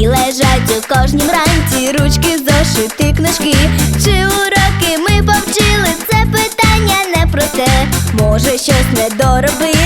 І лежать у кожнім ранці ручки, зошити, книжки. Чи уроки ми повчили? Це питання не про те, може щось не доробити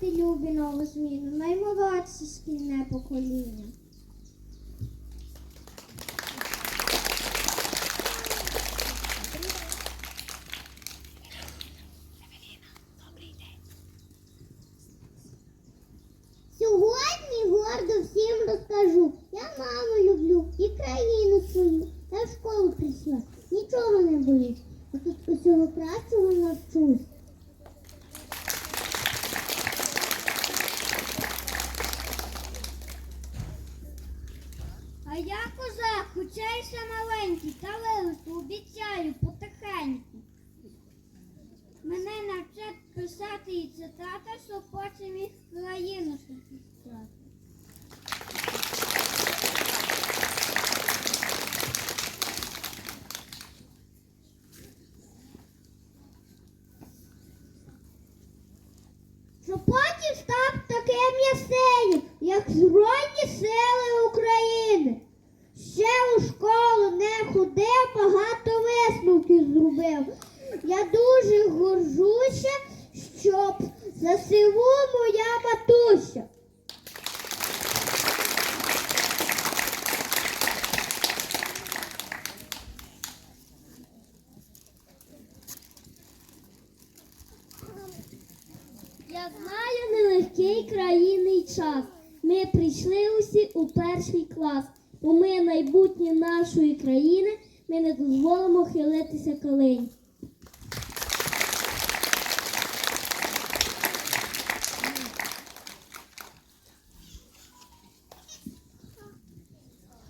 Зустрічайте, любі нову зміну, наймолодше шкільне покоління. Сьогодні гордо всім розкажу. Я маму люблю і країну свою. Я в школу прийшла, нічого не боюсь. Я тут усього кращого навчусь. А козак, хоча й ще маленький, та виросту, обіцяю потихеньку. Мене навчать писати і цитати, щоб потім їх країну захищати. Щоб потім став таким ясенем, як Збройні Сили України. Ще у школу не ходив, багато висновків зробив. Я дуже горжуся, щоб ЗСУ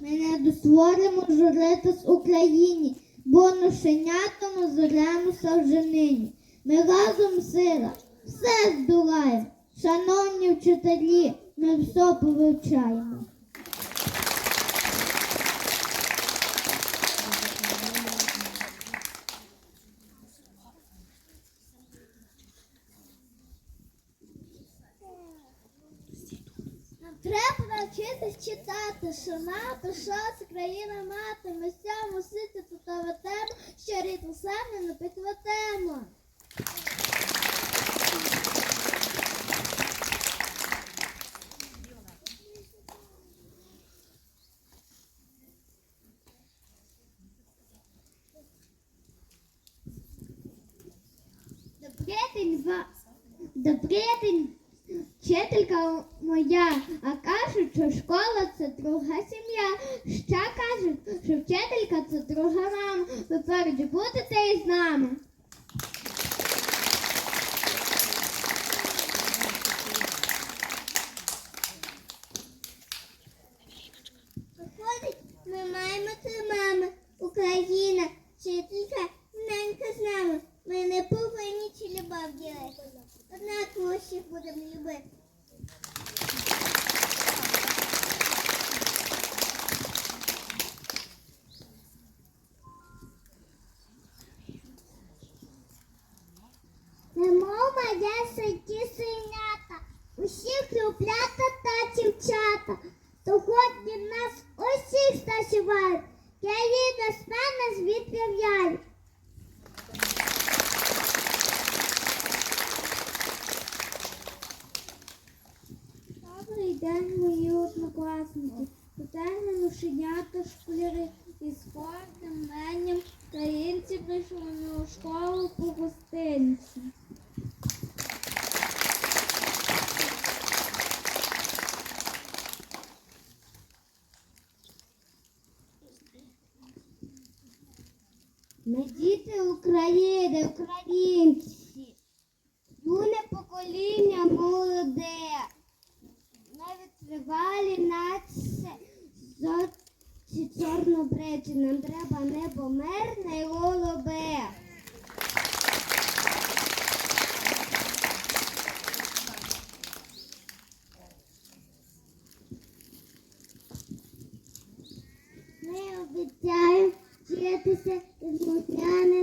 Ми не дозволимо з Україні, бо ношенятому зоремося вже нині. Ми разом сила, все здолаємо. Шановні вчителі, ми все повивчаємо. Нам треба читати, що НАТО, що це країна мати. Ми сямо сити тут тему, що рідну самі не підведемо. Добрий день, вчителька моя, а кажуть, що школа це друга сім'я. Ще кажуть, що вчителька це друга мама. Ви поруч будете із нами. Виходить, ми маємо три мами. Україна, вчителька, ненька з нами. Ми не повинні чи любов ділити. Однак ми усіх будемо любити. Немов моя ситі синята, усіх люблята та дівчата. Сьогодні нас усіх стасівають, країна з мене звідки в'яють. Добрий день, мої однокласники. Питання ношенята школяри із спортом прийшли у школу по гостинці. Ми діти України, українці, юне покоління молоде, нація зоці чорнобречі. Нам треба небо мирне й голубе. Ми обіцяємо вчитися і змутняними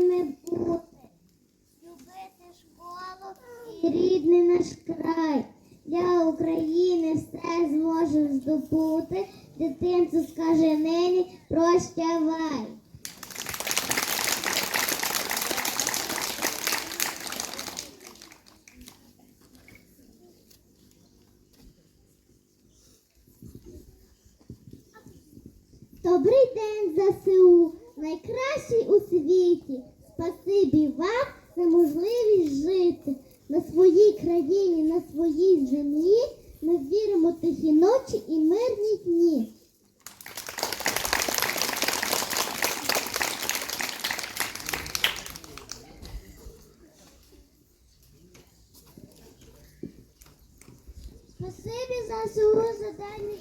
ЗСУ, найкращий у світі. Спасибі вам за можливість жити на своїй країні, на своїй землі. Ми віримо тихі ночі і мирні дні. Спасибі ЗСУ за дані.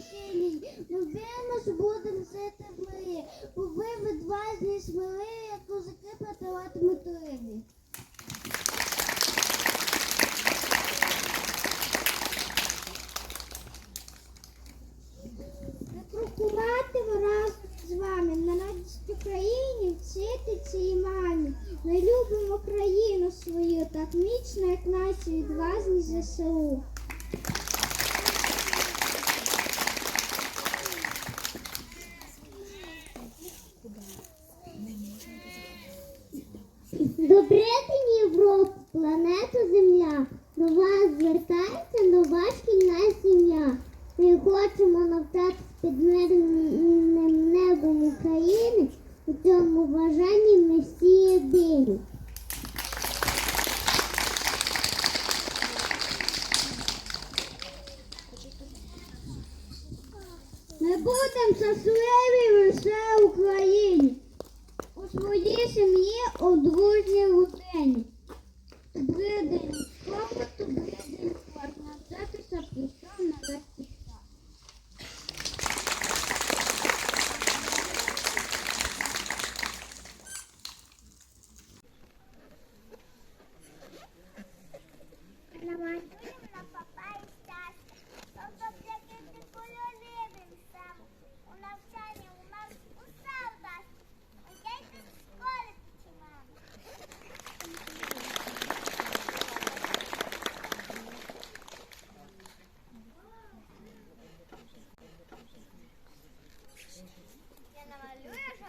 Ми віримо, будемо жити мирі. Бо ви відважні сміли, як козаки працюватимуть рибі. Не крокуватимо разом з вами на радість Україні, вчительці і мамі. Ми любимо країну свою так міцно, як наші відважні ЗСУ. Добрий день, Європа, планета Земля. До вас звертається нова шкільна сім'я. Ми хочемо навчатися під мирним небом України. У цьому бажанні ми всі єдині. Ми будемо щасливі лише в Україні. У своїй сім'ї у дружній родині. Добрий день, школа, добрий день, спорт. Навчатися прийшов на весь час. Намалюємо на папері щастя, тобто яким кольоровим сам. У навчанні у нас усе вдасться. Я йду з школи починаю. Я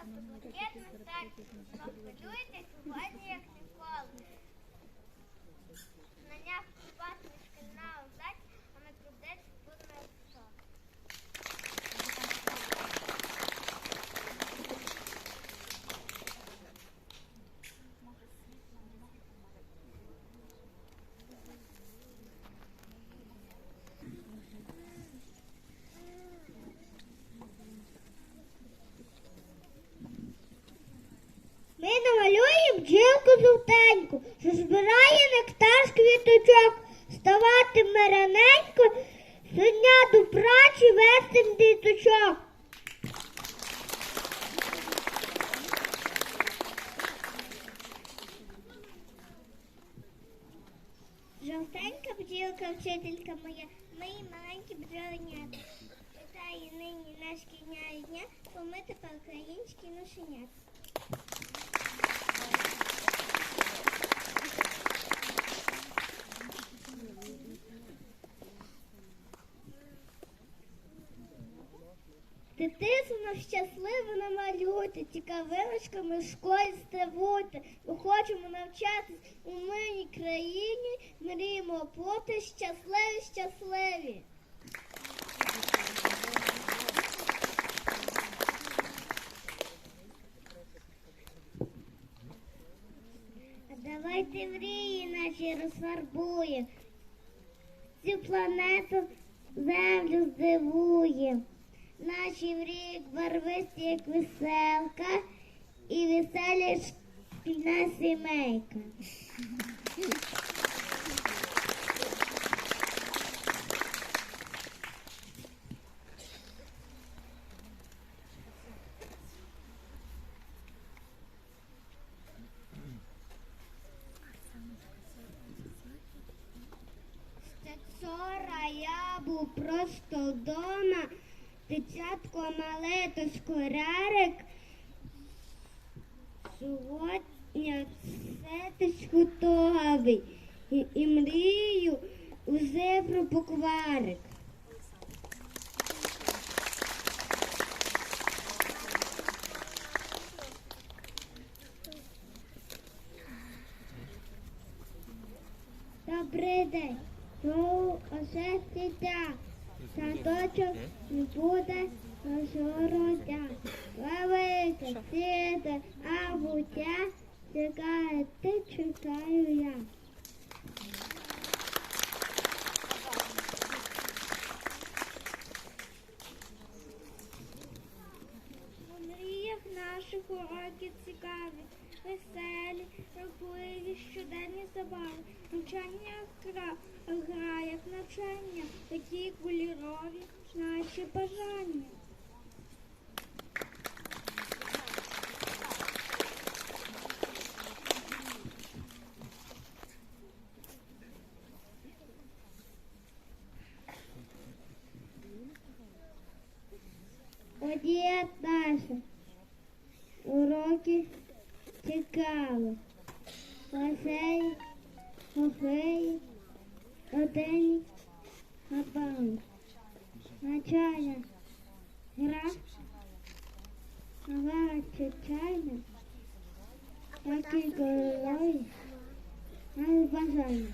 намалюю жовто-блакитний серце. Хвилюйте сьогодні, як ніколи. Знання вступати шкільна удать, а ми трудець будемо що. Ми намалюємо бджілку жовтеньку, що збирає з квіточок, раненько, щодня до праці вестим діточок. Жовтенька бджілка, вчителька моя, мої маленькі бджоленята. Вітаю нині наш кіня дня, бо ми тепер українські Дитину щасливо намалюйте, цікавиночками в школі стравуйте. Ми хочемо навчатись у мирній країні, мріємо бути щасливі, щасливі. Давайте мрії наші розфарбує. Цю планету землю здивує. Наші рік барвисті, як веселка, і веселі шкільна сімейка. То. Сьогодні ти готовий і, і мрію вже про покварик. Добрий день, то оце дитя. Садочок буде розгородя. Велике, сіде, а буття чекає, ти чекаю я. Наших уроки цікаві, веселі, рухливі, щоденні забави, навчання гра, як навчання, такі кольорові наші бажання. Одіє наша. Уроки цікаві. Веселі, гофеї, родинні, забавні. Навчання, гра, нова чайна, такі кольорові, наші бажання.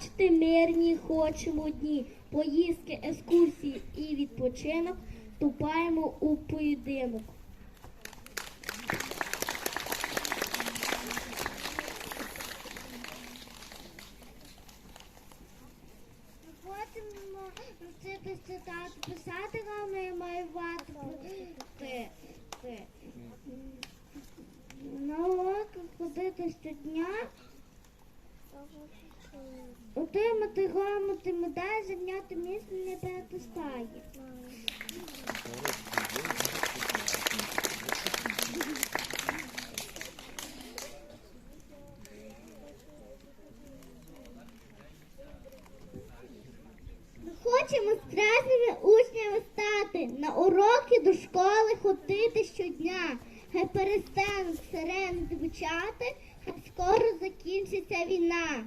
Бачите, мирні хочемо дні. Поїздки, екскурсії і відпочинок вступаємо у поєдинок. Писати нам малювати. Ти, ти. На уроки ходити щодня. Отримати грамоти медаль, зайняти місце не перетискає. Ми хочемо справжніми учнями стати, на уроки до школи ходити щодня. Хай перестануть сирени звучати, хай скоро закінчиться війна.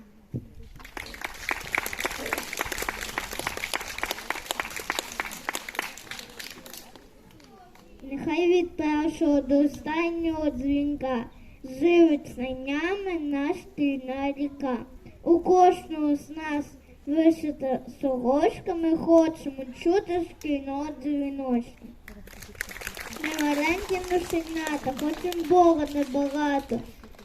Нехай від першого до останнього дзвінка живить знаннями наш шкільна ріка. У кожного з нас вишита сорочка, ми хочемо чути шкільного дзвіночка. Ми маленькі ношенята, хочемо Бога небагато,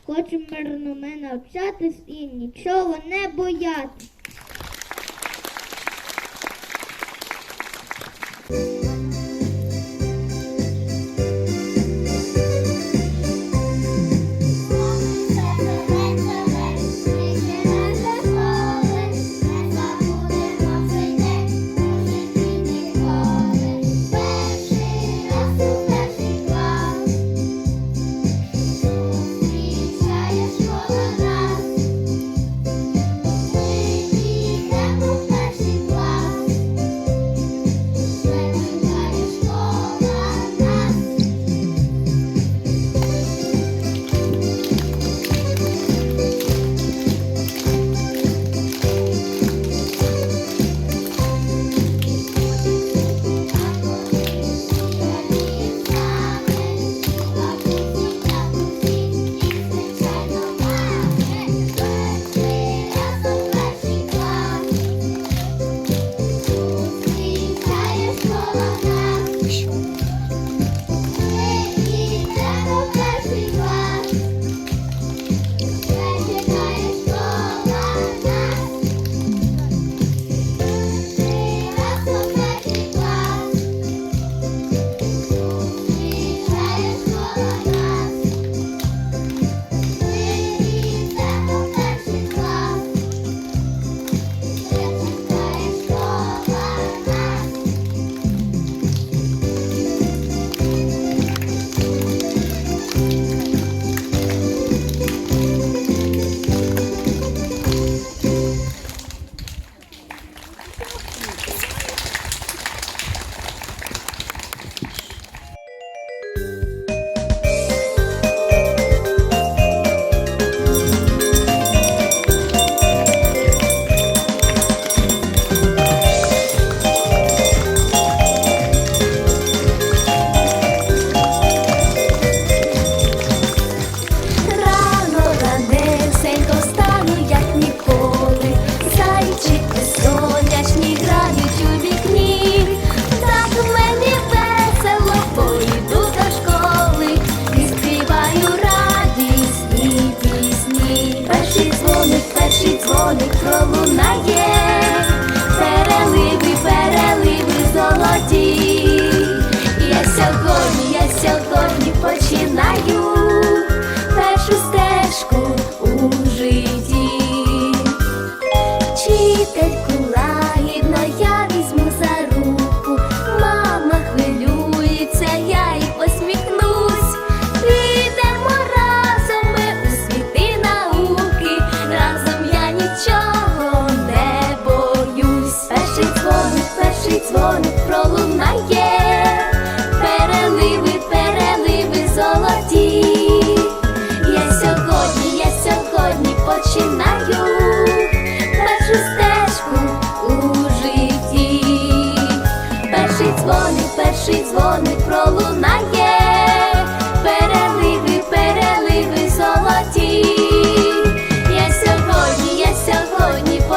хочемо мирно ми навчатись і нічого не боятись.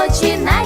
починай.